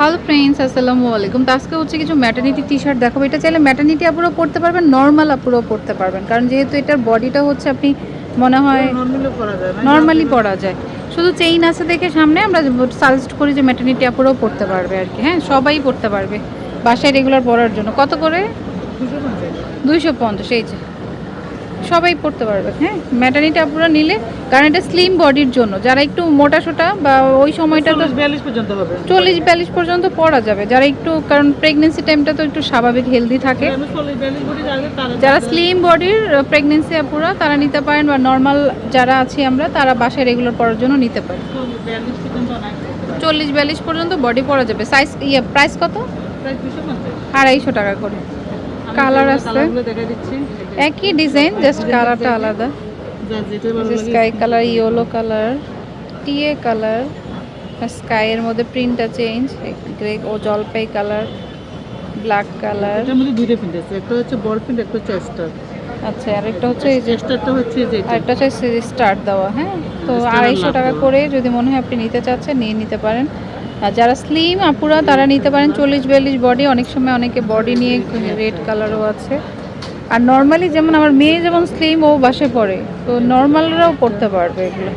Hello friends আসসালামু আলাইকুম। তো আজকে হচ্ছে কিছু ম্যাটার্নিটি টি শার্ট দেখাবো। এটা চাইলে ম্যাটার্নিটি আপুরও পড়তে পারবেন নর্মাল আপুরও পড়তে পারবেন। কারণ যেহেতু এটার বডিটা হচ্ছে আপনি মনে হয় নর্মালি পরা যায় শুধু চেইন আছে দেখে সামনে আমরা সাজেস্ট করি যে ম্যাটার্নিটি আপুরও পড়তে পারবে আর কি। হ্যাঁ সবাই পড়তে পারবে। বাসায় রেগুলার পরার জন্য। কত করে? দুশো দুইশো পঞ্চাশ এই যে। সবাই পড়তে পারবে। হ্যাঁ ম্যাটার্নিটি আপুরা নিলে কারণ এটা স্লিম বডির জন্য। যারা একটু মোটা সোটা বা ওই সময়টা তো বিয়াল্লিশ পর্যন্ত হবে। চল্লিশ বিয়াল্লিশ পর্যন্ত পড়া যাবে। যারা একটু কারণ প্রেগনেন্সি টাইমটা তো একটু স্বাভাবিক হেলদি থাকে। যারা স্লিম বডির প্রেগনেন্সি আপুরা তারা নিতে পারেন বা নর্মাল যারা আছি আমরা তারা বাসায় রেগুলার পড়ার জন্য নিতে পারেন। চল্লিশ বিয়াল্লিশ পর্যন্ত বডি পরা যাবে। সাইজ ইয়ে প্রাইস কত? আড়াইশো টাকা করে। কালার আছে। একই ডিজাইন জাস্ট কালারটা আলাদা। স্কাই কালার ইয়েলো কালার টিএ কালার স্কাইয়ের মধ্যে প্রিন্টটা চেঞ্জ গ্রে ও জলপাই কালার ব্ল্যাক কালার এটার মধ্যে দুইটা প্রিন্ট আছে একটা হচ্ছে বল প্রিন্ট একটা হচ্ছে স্টার আচ্ছা আরেকটা হচ্ছে এই যে স্টারটা হচ্ছে যে এটা। আরেকটা হচ্ছে স্টার্ট দেওয়া হ্যাঁ? তো আড়াইশো টাকা। করে যদি মনে হয় আপনি নিতে চাচ্ছেন নিয়ে নিতে পারেন। আর যারা স্লিম আপুরা, তারা নিতে পারেন চল্লিশ বিয়াল্লিশ বডি অনেক সময় অনেকে বডি নিয়ে রেড কালারও আছে। আর নর্মালি যেমন আমার মেয়ে যেমন স্লিম ও বাসে পড়ে। তো নর্মালরাও পড়তে পারবে এগুলো।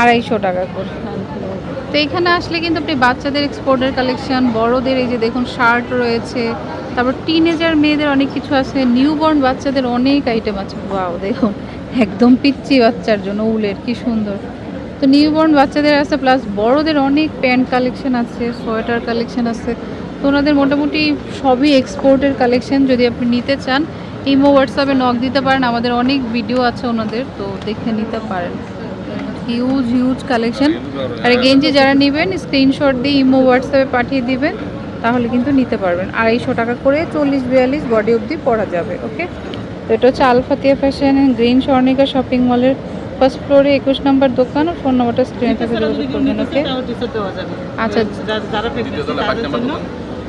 আড়াইশো টাকা করে। তো এখানে আসলে কিন্তু আপনি বাচ্চাদের এক্সপোর্টের কালেকশন বড়দের এই যে দেখুন শার্ট রয়েছে। তারপর টিনেজার মেয়েদের অনেক কিছু আছে। নিউবর্ন বাচ্চাদের অনেক আইটেম আছে। ওয়াও দেখুন, একদম পিচ্চি বাচ্চার জন্য উলের, কি সুন্দর। তো নিউবর্ন বাচ্চাদের আছে প্লাস বড়দের অনেক প্যান্ট কালেকশন আছে, সোয়েটার কালেকশন আছে। তো ওনাদের মোটামুটি সবই এক্সপোর্টের কালেকশন যদি আপনি নিতে চান। ইমো হোয়াটসঅ্যাপে নক দিতে পারেন, আমাদের অনেক ভিডিও আছে ওনাদের, তো দেখে নিতে পারেন। হিউজ হিউজ কালেকশন আর গেঞ্জি যারা নেবেন স্ক্রিনশট দিয়ে ইমো হোয়াটসঅ্যাপে পাঠিয়ে দিবেন, তাহলে কিন্তু নিতে পারবেন। আড়াইশো টাকা করে চল্লিশ, বিয়াল্লিশ বডি অবধি পরা যাবে ওকে তো এটা হচ্ছে Alfatia fashion green Swarnika shopping মলের ফার্স্ট ফ্লোরে একুশ নম্বর দোকান আর ফোন নাম্বারটা স্ক্রিনে থাকে যোগাযোগ করবেন ওকে। আচ্ছা।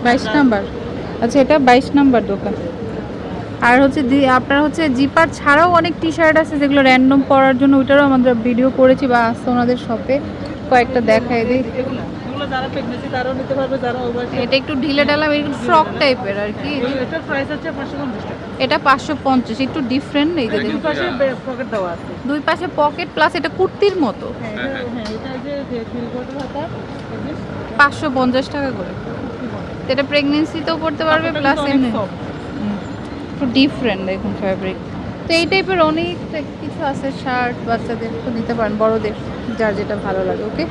বাইশ নাম্বার আচ্ছা এটা বাইশ নাম্বার দোকান। আর হচ্ছে দি- আপনার হচ্ছে জিপার ছাড়াও অনেক টি শার্ট আছে যেগুলো র্যান্ডম পরার জন্য ওইটারও আমরা ভিডিও করেছি বা আসতো ওনাদের শপে কয়েকটা দেখাই দিই। যারা প্রেগনেন্সি তারাও নিতে পারবে যারা ওভার এটা একটু ঢিলে ঢালা ফ্রক টাইপের আর কি। এটার প্রাইস টাকা। এটা পাঁচশো পঞ্চাশ একটু ডিফারেন্ট এই যে দুই পাশে পকেট দেওয়া আছে। দুই পাশে পকেট প্লাস এটা কুর্তির মতো। হ্যাঁ এটা- হ্যাঁ যে পাঁচশো পঞ্চাশ টাকা করে। এটা প্রেগনেন্সিতেও পড়তে পারবে প্লাস এমনি একটু ডিফারেন্ট দেখুন ফ্যাব্রিক তো এই টাইপের অনেক কিছু আছে শার্ট বাচ্চাদের নিতে পারেন বড়দের যার যেটা ভালো লাগে ওকে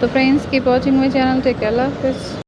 तो friends keep watching my channel tech अल्लाह हाफिज़